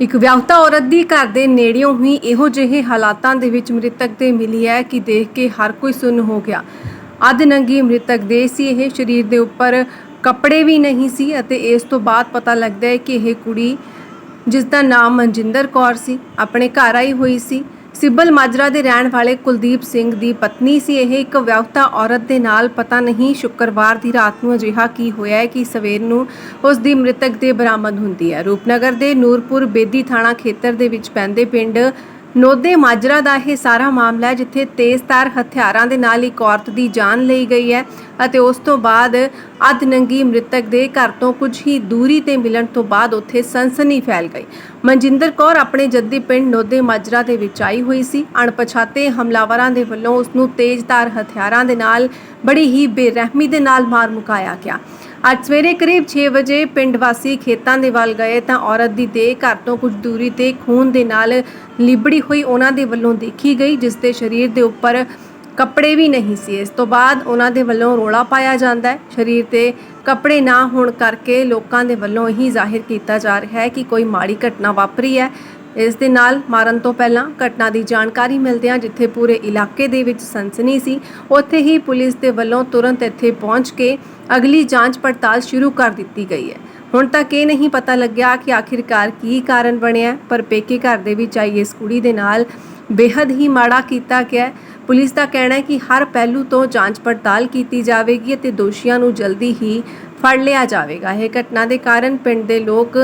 ਇੱਕ ਵਿਆਹੁਤਾ ਔਰਤ ਦੀ ਘਰ ਦੇ ਨੇੜਿਓਂ ਹੀ ਇਹੋ ਜਿਹੇ ਹਾਲਾਤਾਂ ਦੇ ਵਿੱਚ ਮ੍ਰਿਤਕ ਦੇ ਮਿਲੀ ਹੈ ਕਿ ਦੇਖ ਕੇ ਹਰ ਕੋਈ ਸੁੰਨ ਹੋ ਗਿਆ। ਅੱਧ ਨੰਗੀ ਮ੍ਰਿਤਕ ਦੇ ਸੀ, ਇਹ ਸਰੀਰ ਦੇ ਉੱਪਰ ਕੱਪੜੇ ਵੀ ਨਹੀਂ ਸੀ ਅਤੇ ਇਸ ਤੋਂ ਬਾਅਦ ਪਤਾ ਲੱਗਦਾ ਹੈ ਕਿ ਇਹ ਕੁੜੀ ਜਿਸ ਦਾ ਨਾਮ ਮਨਜਿੰਦਰ ਕੌਰ ਸੀ, ਆਪਣੇ ਘਰ ਆਈ ਹੋਈ ਸੀ। ਸਿੱਬਲ ਮਾਜਰਾ ਦੇ ਰਹਿਣ ਵਾਲੇ ਕੁਲਦੀਪ ਸਿੰਘ ਦੀ ਪਤਨੀ ਸੀ। ਇਹ ਇੱਕ ਵਿਆਹੁਤਾ ਔਰਤ ਦੇ ਨਾਲ ਪਤਾ ਨਹੀਂ ਸ਼ੁੱਕਰਵਾਰ ਦੀ ਰਾਤ ਨੂੰ ਅਜਿਹਾ ਕੀ ਹੋਇਆ ਹੈ ਕਿ ਸਵੇਰ ਨੂੰ ਉਸ ਦੀ ਮ੍ਰਿਤਕ ਦੇ ਬਰਾਮਦ ਹੁੰਦੀ ਹੈ। ਰੂਪਨਗਰ ਦੇ ਨੂਰਪੁਰ ਬੇਦੀ ਥਾਣਾ ਖੇਤਰ ਦੇ ਵਿੱਚ ਪੈਂਦੇ ਪਿੰਡ ਨੋਦੇ ਮਾਜਰਾ ਦਾ ਇਹ ਸਾਰਾ ਮਾਮਲਾ ਹੈ, ਜਿੱਥੇ ਤੇਜ਼ਧਾਰ ਹਥਿਆਰਾਂ ਦੇ ਨਾਲ ਇੱਕ ਔਰਤ ਦੀ ਜਾਨ ਲਈ ਗਈ ਹੈ ਅਤੇ ਉਸ ਤੋਂ ਬਾਅਦ ਅੱਧ ਨੰਗੀ ਮ੍ਰਿਤਕ ਦੇ ਘਰ ਤੋਂ ਕੁਝ ਹੀ ਦੂਰੀ ਤੇ ਮਿਲਣ ਤੋਂ ਬਾਅਦ ਉੱਥੇ ਸਨਸਨੀ ਫੈਲ ਗਈ। ਮਨਜਿੰਦਰ ਕੌਰ ਆਪਣੇ ਜੱਦੀ ਪਿੰਡ ਨੋਦੇ ਮਾਜਰਾ ਦੇ ਵਿੱਚ ਆਈ ਹੋਈ ਸੀ। ਅਣਪਛਾਤੇ ਹਮਲਾਵਰਾਂ ਦੇ ਵੱਲੋਂ ਉਸ ਨੂੰ ਤੇਜ਼ਧਾਰ ਹਥਿਆਰਾਂ ਦੇ ਨਾਲ ਬੜੀ ਹੀ ਬੇਰਹਿਮੀ ਦੇ ਨਾਲ ਮਾਰ ਮੁਕਾਇਆ ਗਿਆ। ਅੱਜ ਸਵੇਰੇ ਕਰੀਬ 6 ਵਜੇ ਪਿੰਡ ਵਾਸੀ ਖੇਤਾਂ ਦੇ ਵੱਲ ਗਏ ਤਾਂ ਔਰਤ ਦੀ ਦੇਹ ਘਰ ਤੋਂ ਕੁਝ ਦੂਰੀ ਤੇ ਖੂਨ ਦੇ ਨਾਲ ਲਿਬੜੀ ਹੋਈ ਉਹਨਾਂ ਦੇ ਵੱਲੋਂ ਦੇਖੀ ਗਈ, ਜਿਸ ਦੇ ਸਰੀਰ ਦੇ ਉੱਪਰ ਕੱਪੜੇ ਵੀ ਨਹੀਂ ਸੀ। ਇਸ ਤੋਂ ਬਾਅਦ ਉਹਨਾਂ ਦੇ ਵੱਲੋਂ ਰੋਲਾ ਪਾਇਆ ਜਾਂਦਾ ਹੈ। ਸਰੀਰ ਤੇ ਕੱਪੜੇ ਨਾ ਹੋਣ ਕਰਕੇ ਲੋਕਾਂ ਦੇ ਵੱਲੋਂ ਇਹੀ ਜ਼ਾਹਿਰ ਕੀਤਾ ਜਾ ਰਿਹਾ ਹੈ ਕਿ ਕੋਈ ਮਾੜੀ ਘਟਨਾ ਵਾਪਰੀ ਹੈ। ਇਸ ਦੇ ਨਾਲ ਮਾਰਨ ਤੋਂ ਪਹਿਲਾਂ ਘਟਨਾ ਦੀ ਜਾਣਕਾਰੀ ਮਿਲਦਿਆਂ ਜਿੱਥੇ ਪੂਰੇ ਇਲਾਕੇ ਦੇ ਵਿੱਚ ਸਨਸਨੀ ਸੀ, ਉੱਥੇ ਹੀ ਪੁਲਿਸ ਦੇ ਵੱਲੋਂ ਤੁਰੰਤ ਇੱਥੇ ਪਹੁੰਚ ਕੇ ਅਗਲੀ ਜਾਂਚ ਪੜਤਾਲ ਸ਼ੁਰੂ ਕਰ ਦਿੱਤੀ ਗਈ ਹੈ। ਹੁਣ ਤੱਕ ਇਹ ਨਹੀਂ ਪਤਾ ਲੱਗਿਆ ਕਿ ਆਖਿਰਕਾਰ ਕੀ ਕਾਰਨ ਬਣਿਆ, ਪਰ ਪੇਕੇ ਘਰ ਦੇ ਵਿੱਚ ਆਈ ਇਸ ਕੁੜੀ ਦੇ ਨਾਲ ਬੇहद ਹੀ ਮਾੜਾ ਕੀਤਾ ਗਿਆ ਪੁਲਿਸ ਦਾ ਕਹਿਣਾ ਹੈ ਕਿ ਹਰ ਪਹਿਲੂ ਤੋਂ ਜਾਂਚ ਪੜਤਾਲ ਕੀਤੀ ਜਾਵੇਗੀ ਅਤੇ ਦੋਸ਼ੀਆਂ ਨੂੰ ਜਲਦੀ ਹੀ ਫੜ ਲਿਆ ਜਾਵੇਗਾ। ਇਹ ਘਟਨਾ ਦੇ ਕਾਰਨ ਪਿੰਡ ਦੇ ਲੋਕ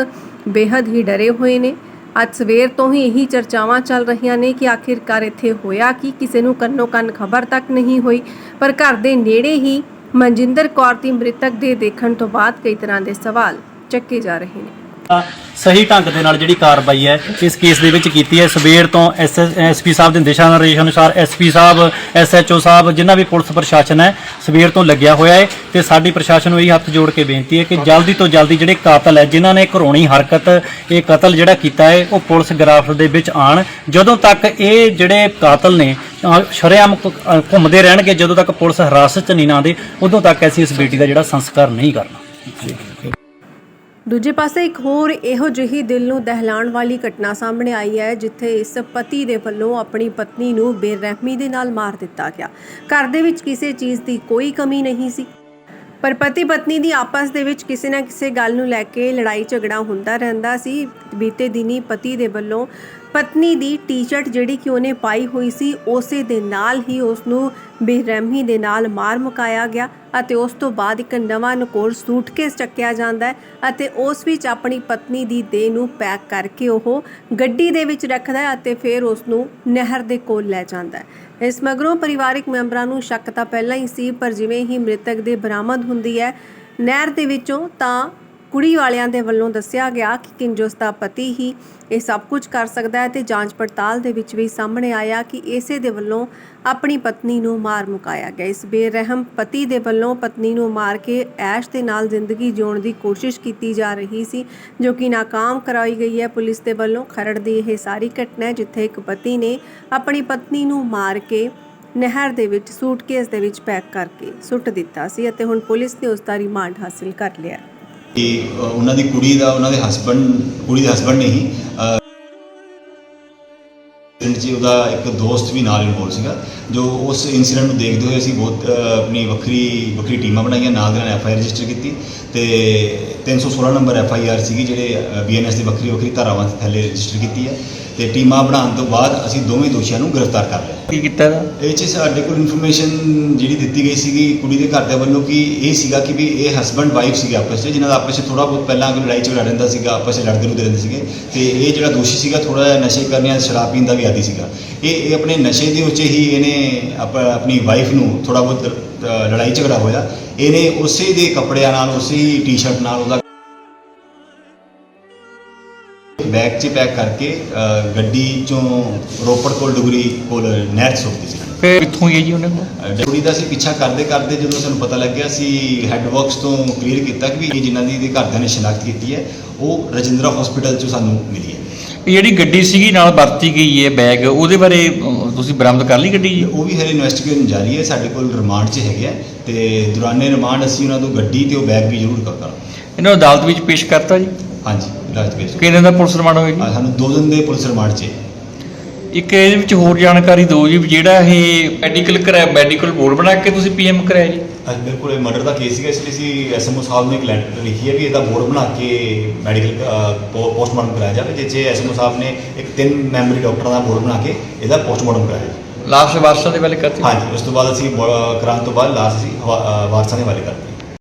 ਬੇहद ਹੀ ਡਰੇ ਹੋਏ ਨੇ। ਅੱਜ ਸਵੇਰ ਤੋਂ ਹੀ ਇਹੀ ਚਰਚਾਵਾਂ ਚੱਲ ਰਹੀਆਂ ਨੇ ਕਿ ਆਖਿਰਕਾਰ ਇੱਥੇ ਹੋਇਆ ਕਿ? ਕਿਸੇ ਨੂੰ ਕੰਨੋ ਕੰਨ ਖਬਰ ਤੱਕ ਨਹੀਂ ਹੋਈ। ਪਰ ਘਰ ਦੇ ਨੇੜੇ ਹੀ ਮਨਜਿੰਦਰ ਕੌਰ ਦੀ ਮ੍ਰਿਤਕ ਦੇ ਦੇਖਣ ਤੋਂ ਬਾਅਦ ਕਈ ਤਰ੍ਹਾਂ ਦੇ ਸਵਾਲ ਚੱਕੇ ਜਾ ਰਹੇ ਨੇ। ਸਹੀ ਢੰਗ ਦੇ ਨਾਲ ਜਿਹੜੀ ਕਾਰਵਾਈ ਹੈ ਇਸ ਕੇਸ ਦੇ ਵਿੱਚ ਕੀਤੀ ਹੈ। ਸਵੇਰ ਤੋਂ ਐਸਪੀ ਸਾਹਿਬ ਦੇ ਦਿਸ਼ਾ ਨਿਰਦੇਸ਼ ਅਨੁਸਾਰ ਐਸਪੀ ਸਾਹਿਬ ਐਸਐਚਓ ਸਾਹਿਬ ਜਿੰਨਾ ਵੀ ਪੁਲਿਸ ਪ੍ਰਸ਼ਾਸਨ ਹੈ ਸਵੇਰ ਤੋਂ ਲੱਗਿਆ ਹੋਇਆ ਹੈ ਤੇ ਸਾਡੀ ਪ੍ਰਸ਼ਾਸਨ ਨੂੰ ਇਹ ਹੱਥ ਜੋੜ ਕੇ ਬੇਨਤੀ ਹੈ ਕਿ ਜਲਦੀ ਤੋਂ ਜਲਦੀ ਜਿਹੜੇ ਕਾਤਲ ਹੈ, ਜਿਨ੍ਹਾਂ ਨੇ ਘਰੋਣੀ ਹਰਕਤ, ਇਹ ਕਤਲ ਜਿਹੜਾ ਕੀਤਾ ਹੈ, ਉਹ ਪੁਲਿਸ ਗ੍ਰਾਫ ਦੇ ਵਿੱਚ ਆਣ ਜਦੋਂ ਤੱਕ ਇਹ ਜਿਹੜੇ ਕਾਤਲ ਨੇ, ਅਹ ਸ਼ਰੇਆਮ ਘੁੰਮਦੇ ਰਹਿਣਗੇ, ਜਦੋਂ ਤੱਕ ਪੁਲਿਸ ਹਿਰਾਸਤ ਚ ਨਹੀਂ ਨਾ ਦੇ ਉਦੋਂ ਤੱਕ ਅਸੀਂ ਇਸ ਬੇਟੀ ਦਾ ਜਿਹੜਾ ਸੰਸਕਾਰ ਨਹੀਂ ਕਰਨਾ। ਦੂਜੇ ਪਾਸੇ ਇੱਕ ਹੋਰ ਇਹੋ ਜਿਹੀ ਦਿਲ ਨੂੰ ਦਹਿਲਾਣ ਵਾਲੀ ਘਟਨਾ ਸਾਹਮਣੇ ਆਈ ਹੈ, ਜਿੱਥੇ ਇਸ ਪਤੀ ਦੇ ਵੱਲੋਂ ਆਪਣੀ ਪਤਨੀ ਨੂੰ ਬੇਰਹਿਮੀ ਦੇ ਨਾਲ ਮਾਰ ਦਿੱਤਾ ਗਿਆ। ਘਰ ਦੇ ਵਿੱਚ ਕਿਸੇ ਚੀਜ਼ ਦੀ ਕੋਈ ਕਮੀ ਨਹੀਂ ਸੀ। ਪਰ ਪਤੀ ਪਤਨੀ ਦੀ ਆਪਸ ਦੇ ਵਿੱਚ ਕਿਸੇ ਨਾ ਕਿਸੇ ਗੱਲ ਨੂੰ ਲੈ ਕੇ ਲੜਾਈ ਝਗੜਾ ਹੁੰਦਾ ਰਹਿੰਦਾ ਸੀ। ਬੀਤੇ ਦਿਨੀ ਪਤੀ ਦੇ ਵੱਲੋਂ ਪਤਨੀ ਦੀ ਟੀ-ਸ਼ਰਟ ਜਿਹੜੀ ਕਿ ਉਹਨੇ ਪਾਈ ਹੋਈ ਸੀ, ਉਸੇ ਦੇ ਨਾਲ ਹੀ ਉਸ ਨੂੰ ਬੇਰਹਿਮੀ ਦੇ ਨਾਲ ਮਾਰ ਮੁਕਾਇਆ ਗਿਆ ਅਤੇ ਉਸ ਤੋਂ ਬਾਅਦ ਇੱਕ ਨਵਾਂ ਨਕੋਰ ਸੂਟਕੇਸ ਚੱਕਿਆ ਜਾਂਦਾ ਹੈ ਅਤੇ ਉਸ ਵਿੱਚ ਆਪਣੀ ਪਤਨੀ ਦੀ ਦੇਹ ਨੂੰ ਪੈਕ ਕਰਕੇ ਉਹ ਗੱਡੀ ਦੇ ਵਿੱਚ ਰੱਖਦਾ ਹੈ ਅਤੇ ਫਿਰ ਉਸ ਨੂੰ ਨਹਿਰ ਦੇ ਕੋਲ ਲੈ ਜਾਂਦਾ ਹੈ। ਇਸ ਮਗਰੋਂ ਪਰਿਵਾਰਿਕ ਮੈਂਬਰਾਂ ਨੂੰ ਸ਼ੱਕ ਤਾਂ ਪਹਿਲਾਂ ਹੀ ਸੀ, ਪਰ ਜਿਵੇਂ ਹੀ ਮ੍ਰਿਤਕ ਦੇ ਬਰਾਮਦ ਹੁੰਦੀ ਹੈ ਨਹਿਰ ਦੇ ਵਿੱਚੋਂ ਤਾਂ ਕੁੜੀ ਵਾਲਿਆਂ ਦੇ ਵੱਲੋਂ ਦੱਸਿਆ ਗਿਆ ਕਿ ਕਿੰਜੋਸ ਦਾ ਪਤੀ ਹੀ ਇਹ ਸਭ ਕੁਝ ਕਰ ਸਕਦਾ ਹੈ ਤੇ ਜਾਂਚ ਪੜਤਾਲ ਦੇ ਵਿੱਚ ਵੀ ਸਾਹਮਣੇ ਆਇਆ ਕਿ ਇਸੇ ਦੇ ਵੱਲੋਂ ਆਪਣੀ ਪਤਨੀ ਨੂੰ ਮਾਰ ਮੁਕਾਇਆ ਗਿਆ। ਇਸ ਬੇਰਹਿਮ ਪਤੀ ਦੇ ਵੱਲੋਂ ਪਤਨੀ ਨੂੰ ਮਾਰ ਕੇ ਐਸ਼ ਦੇ ਨਾਲ ਜ਼ਿੰਦਗੀ ਜਿਉਣ ਦੀ ਕੋਸ਼ਿਸ਼ ਕੀਤੀ ਜਾ ਰਹੀ ਸੀ, ਜੋ ਕਿ ناکਾਮ ਕਰਾਈ ਗਈ ਹੈ। ਪੁਲਿਸ ਦੇ ਵੱਲੋਂ ਖਰੜ ਦੀ ਇਹ ਸਾਰੀ ਘਟਨਾ ਜਿੱਥੇ ਇੱਕ ਪਤੀ ਨੇ ਆਪਣੀ ਪਤਨੀ ਨੂੰ ਮਾਰ ਕੇ ਨਹਿਰ ਦੇ ਵਿੱਚ, ਸੂਟਕੇਸ ਦੇ ਵਿੱਚ ਪੈਕ ਕਰਕੇ ਸੁੱਟ ਦਿੱਤਾ ਸੀ ਅਤੇ ਹੁਣ ਪੁਲਿਸ ਨੇ ਉਸ ਦਾ ਰਿਮਾਂਡ ਹਾਸਲ ਕਰ ਲਿਆ ਕਿ ਉਹਨਾਂ ਦੀ ਕੁੜੀ ਦਾ, ਉਹਨਾਂ ਦੇ ਹਸਬੰਡ ਕੁੜੀ ਦੇ ਹਸਬੰਡ ਨਹੀਂ ਹੀ ਉਹਦਾ ਇੱਕ ਦੋਸਤ ਵੀ ਨਾਲ ਇਨਵੋਲ ਸੀਗਾ, ਜੋ ਉਸ ਇਨਸੀਡੈਂਟ ਨੂੰ ਦੇਖਦੇ ਹੋਏ ਅਸੀਂ ਬਹੁਤ ਆਪਣੀ ਵੱਖਰੀ ਵੱਖਰੀ ਟੀਮਾਂ ਬਣਾਈਆਂ, ਨਾਲ ਦੇ ਨਾਲ ਐਫ ਆਈ ਆਰ ਰਜਿਸਟਰ ਕੀਤੀ ਤੇ 316 ਨੰਬਰ ਐਫ ਆਈ ਆਰ ਸੀਗੀ, ਜਿਹੜੇ ਬੀਐਨਐਸ ਦੀ ਵੱਖਰੀ ਵੱਖਰੀ ਧਾਰਾਵਾਂ ਦੇ ਥੱਲੇ ਰਜਿਸਟਰ ਕੀਤੀ ਹੈ। ਤੇ ਟੀਮਾਂ ਬਣਾਉਣ ਤੋਂ ਬਾਅਦ ਅਸੀਂ ਦੋਵੇਂ ਦੋਸ਼ੀਆਂ ਨੂੰ ਗ੍ਰਿਫਤਾਰ ਕਰ ਲਿਆ। ਕੀ ਕੀਤਾ ਇਹਦਾ? ਇਹ 'ਚ ਸਾਡੇ ਕੋਲ ਇਨਫੋਰਮੇਸ਼ਨ ਜਿਹੜੀ ਦਿੱਤੀ ਗਈ ਸੀਗੀ ਕੁੜੀ ਦੇ ਘਰਦਿਆਂ ਵੱਲੋਂ ਕਿ ਇਹ ਸੀਗਾ ਕਿ ਵੀ ਇਹ ਹਸਬੰਡ ਵਾਈਫ ਸੀਗੇ ਆਪਸ 'ਚ ਜਿਨ੍ਹਾਂ ਦਾ ਆਪਸ 'ਚ ਥੋੜਾ ਬਹੁਤ ਪਹਿਲਾਂ ਕੋਈ ਲੜਾਈ ਝਗੜਾ ਰਹਿੰਦਾ ਸੀਗਾ ਆਪਸ 'ਚ ਲੜਦੇ ਲੁੜਦੇ ਰਹਿੰਦੇ ਸੀਗੇ। ਤੇ ਇਹ ਜਿਹੜਾ ਦੋਸ਼ੀ ਸੀਗਾ ਥੋੜਾ ਜਿਹਾ ਨਸ਼ੇ ਕਰਨ ਜਾਂ ਸ਼ਰਾਬ ਪੀਣ ਦਾ ਵੀ ਆਦੀ ਸੀਗਾ। ਇਹ ਇਹ ਆਪਣੇ ਨਸ਼ੇ ਦੇ ਉੱਤੇ ਹੀ ਇਹਨੇ ਆਪ- ਆਪਣੀ ਵਾਈਫ ਨੂੰ ਥੋੜਾ ਬਹੁਤ ਅ, ਲੜਾਈ ਝਗੜਾ ਹੋਇਆ। ਇਹਨੇ ਉਸੇ ਦੇ ਕੱਪੜਿਆਂ ਨਾਲ ਉਸੇ ਹੀ ਟੀ-ਸ਼ਰਟ ਨਾਲ ਉਹਦਾ ਬੈਗ 'ਚ ਪੈਕ ਕਰਕੇ ਅ, ਗੱਡੀ 'ਚੋਂ ਰੋਪੜ ਕੋਲ ਡੁਗਰੀ ਕੋਲ ਨਹਿਰ 'ਚ ਸੁੱਟ ਦਿੱਤੀ ਸੀ ਫਿਰ ਕਿੱਥੋਂ ਗਈ ਜੀ ਉਹਨੇ ਕੋਲ? ਕੁੜੀ ਦਾ ਅਸੀਂ ਪਿੱਛਾ ਕਰਦੇ ਕਰਦੇ ਜਦੋਂ ਸਾਨੂੰ ਪਤਾ ਲੱਗਿਆ ਸੀ ਹੈੱਡ ਬਾਕਸ ਤੋਂ ਕਲੀਅਰ ਕੀਤਾ ਕਿ ਵੀ ਇਹ ਜਿਨ੍ਹਾਂ ਦੀ ਦੇ ਘਰਦਿਆਂ ਨੇ ਸ਼ਨਾਖਤ ਕੀਤੀ ਹੈ ਉਹ ਰਜਿੰਦਰਾ ਹਸਪੀਟਲ ਚੋਂ ਸਾਨੂੰ ਮਿਲੀ ਹੈ। ਇਹ ਜਿਹੜੀ ਗੱਡੀ ਸੀਗੀ ਨਾਲ ਵਰਤੀ ਗਈ ਹੈ ਬੈਗ ਉਹਦੇ ਬਾਰੇ ਤੁਸੀਂ ਬਰਾਮਦ ਕਰ ਲਈ ਗੱਡੀ ਜੀ? ਉਹ ਵੀ ਹਲੇ ਇਨਵੈਸਟੀਗੇਸ਼ਨ ਜਾਰੀ ਹੈ ਸਾਡੇ ਕੋਲ ਰਿਮਾਂਡ 'ਚ ਹੈਗੇ ਆ ਤੇ ਦੌਰਾਨੇ ਰਿਮਾਂਡ ਅਸੀਂ ਉਹਨਾਂ ਤੋਂ ਗੱਡੀ ਤੇ ਉਹ ਬੈਗ ਵੀ ਜ਼ਰੂਰ ਕਰ ਕਰਾਂਗੇ। ਇਹਨੂੰ ਅਦਾਲਤ ਵਿੱਚ ਪੇਸ਼ ਕਰਤਾ ਜੀ। ਹਾਂਜੀ ਰਾਜ ਕੇਸ ਕਿੰਨੇ ਦਾ ਪੁਲਿਸ ਰਿਮਾਂਡ ਹੋਇਆ ਜੀ ਸਾਨੂੰ ਦੋ ਦਿਨ ਦੇ ਪੁਲਿਸ ਰਿਮਾਂਡ 'ਚ ਇੱਕ ਇਹਦੇ ਵਿੱਚ ਹੋਰ ਜਾਣਕਾਰੀ ਦਿਓ ਜੀ ਵੀ ਜਿਹੜਾ ਇਹ ਮੈਡੀਕਲ ਕਰਾਇਆ ਮੈਡੀਕਲ ਬੋਰਡ ਬਣਾ ਕੇ ਤੁਸੀਂ ਪੀਐਮ ਕਰਾਇਆ ਜੀ? ਅੱਜ ਮੇਰੇ ਕੋਲ ਮਰਡਰ ਦਾ ਕੇਸ ਸੀਗਾ ਇਸ ਲਈ ਅਸੀਂ ਐਸਐਮਓ ਸਾਹਿਬ ਨੇ ਇੱਕ ਲੈਟਰ ਲਿਖੀ ਹੈ ਵੀ ਇਹਦਾ ਬੋਰਡ ਬਣਾ ਕੇ ਮੈਡੀਕਲ ਪੋਸਟਮਾਰਟਮ ਕਰਾਇਆ ਜਾਵੇ ਜਿਸ 'ਚ ਐਸਐਮਓ ਸਾਹਿਬ ਨੇ ਇੱਕ ਤਿੰਨ ਮੈਂਬਰੀ ਡਾਕਟਰਾਂ ਦਾ ਬੋਰਡ ਬਣਾ ਕੇ ਇਹਦਾ ਪੋਸਟਮਾਰਟਮ ਕਰਾਇਆ। ਲਾਸ਼ ਵਾਰਸਾਂ ਦੇ ਬਾਰੇ ਕਰਤੀ? ਹਾਂਜੀ ਉਸ ਤੋਂ ਬਾਅਦ ਅਸੀਂ ਬੋ- ਕਰਾਉਣ ਤੋਂ ਬਾਅਦ ਲਾਸਟ ਅਸੀਂ ਹਵਾ- ਅ, ਵਾਰਸਾਂ ਦੇ ਹਵਾਲੇ ਕਰ